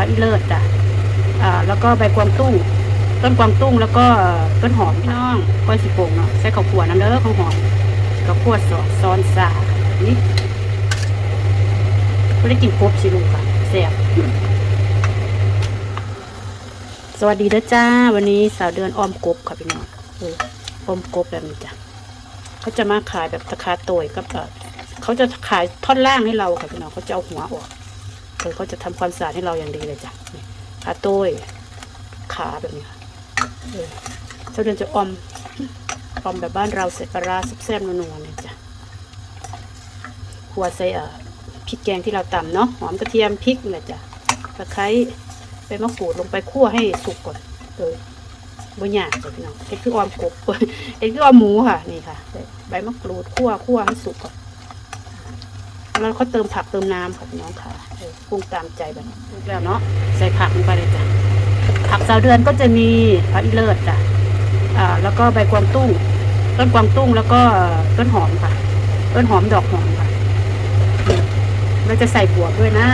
ผักอีเลิศจ้ะอ่าแล้วก็ใบกวางตุ้งต้นกวางตุ้งแล้วก็ต้นหอมพี่น้องก้อยสิโป่งเนาะใส่ข้าวคั่วน้ำเด้อข้าวหอมข้าวคั่วซอสซอนซานี่ไม่ได้กินครบสิลูกค่ะแซ่บสวัสดีเด้อจ้า วันนี้สาวเดือนอ้อมกบค่ะพี่น้องเออออมกบแบบนี้จ้ะเขาจะมาขายแบบราคาโตยกับเอ่อเขาจะขายท่อนล่างให้เราค่ะพี่น้องเขาจะเอาหัวออก เออเขาจะทำความสะอาดให้เราอย่างดีเลยจ้ะขาโต้ยขาแบบนี้ค่ะเจ้าเดือนจะอมอมแบบบ้านเราใส่ปลาแซ่บๆนัวๆเนี่ยจ้ะขัวใส่พริกแกงที่เราตำเนาะหอมกระเทียมพริกนี่แหละจ้ะตะไคร้ใบมะกรูดลงไปคั่วให้สุกก่อนเออบ่ยาจ้ะพี่น้องเอ็ดคือออมกบเอ็ดคือออมหมูค่ะนี่ค่ะใบมะกรูดคั่วคั่วให้สุกก่อน แล้วก็เติมผักเติมน้ำค่ะพี่น้องค่ะเออปรุงตามใจแบบนี้แล้วเนาะใส่ผักลงไปเลยจ้ะผักสาวเดือนก็จะมีผักอีเลิศจ้ะอ่าแล้วก็ใบกวางตุ้ง ต้นกวางตุ้งแล้วก็ต้นหอมค่ะ ต้นหอมดอกหอมค่ะนี่เราจะใส่บวบด้วยนะ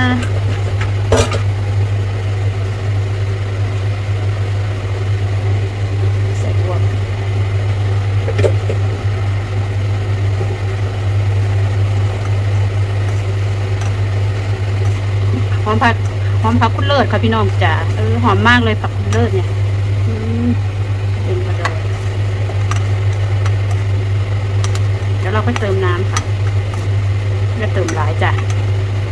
ใส่บวบหอ มผักหอมผักคุณเลิศค่ะพี่น้องจ๋าเออหอมมากเลยผักคุณเลิศเนี่ยเต็นกระดอยเดี๋ยวเราก็เติมน้ำค่ะจะเติมหลายจ้ะ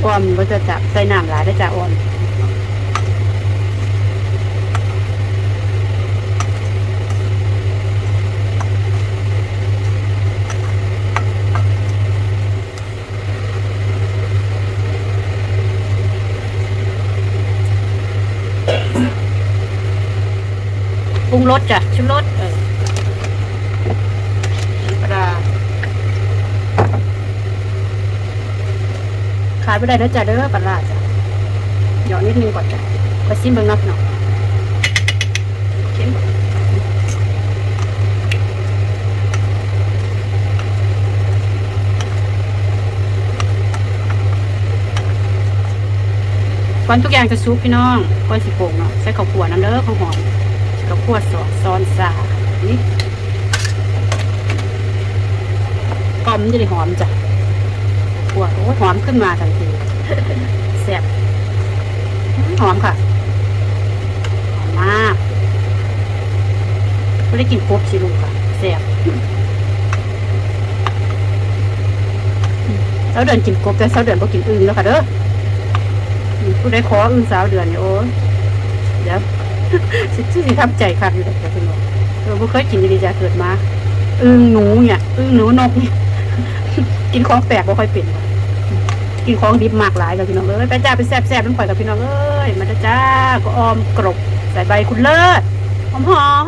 อ้อมก็จะจับใส่น้ำหลายได้จ้ะอ้อม รุงรสจ้ะชุรสเออน้ำปลาขาดไม่ได้แล้วจ้ะเด้อปลาร้าจ้ะหยอดนิดนึงก่อนจ้ะไปซิมเบิ่งนักหน่อยชิมก่อนทุกอย่างจะซุปพี่น้องก้อนสิโป่งเนาะใส่ข้าวคั่วน้ำเด้อข้าวหอม ข้าวคั่วซอสซอนซานี่หอมจะได้หอมจ้ะข้าวคั่วโอ้ยหอมขึ้นมาทันทีแซ่บหอมค่ะ หอมมากไม่ได้กินครบสิลูกค่ะแซ่บสาวเดือนกินกบแต่สาวเดือนบ่กินอึ่งแล้วค่ะเด้ออืมผู้ใดขออึ่งสาวเดือนเนี่ยโอ้ยเดี๋ยว สิสิสิทำใจคักอยู่แต่คุณบอกเราไม่เคยกินดีๆจะเกิดมาอึ้งหนูเนี่ยอึ้งหนูนกเนี่ยกินของแปลกบ่ค่อยเป็นกินของดิบมากหลายแล้วพี่น้องเอ้ยไปจ้าไปแซ่บแซ่บๆน้ำข่อยกับพี่น้องเอ้ยมาจ้าจ้าก็ออมกรบใส่ใบคุณเลิศหอมหอม